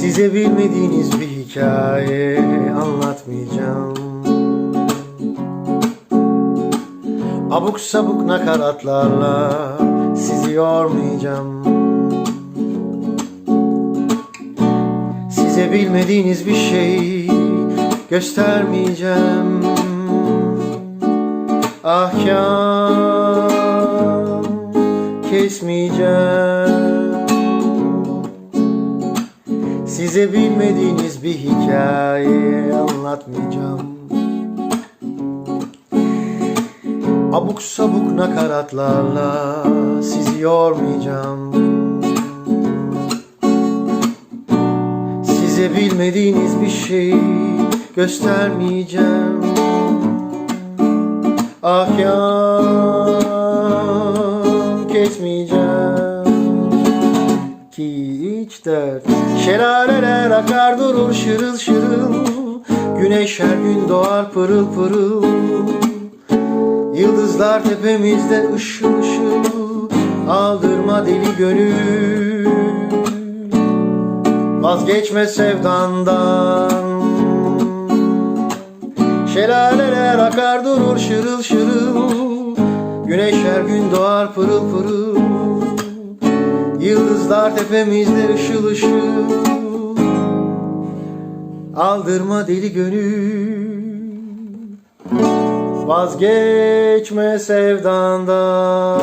Size bilmediğiniz bir hikaye anlatmayacağım. Abuk sabuk nakaratlarla sizi yormayacağım. Size bilmediğiniz bir şey göstermeyeceğim. Ahkam kesmeyeceğim Size bilmediğiniz bir hikaye anlatmayacağım. Abuk sabuk nakaratlarla sizi yormayacağım. Size bilmediğiniz bir şey göstermeyeceğim. Ahkam kesmeyeceğim ki hiç dert Şelaleler akar durur şırıl şırıl. Güneş her gün doğar pırıl pırıl. Yıldızlar tepemizde ışıl ışıl. Aldırma deli gönül. Vazgeçme sevdandan. Şelaleler akar durur şırıl şırıl. Güneş her gün doğar pırıl pırıl Yıldızlar tepemizde ışıl ışıl. Aldırma deli gönül. Vazgeçme sevdandan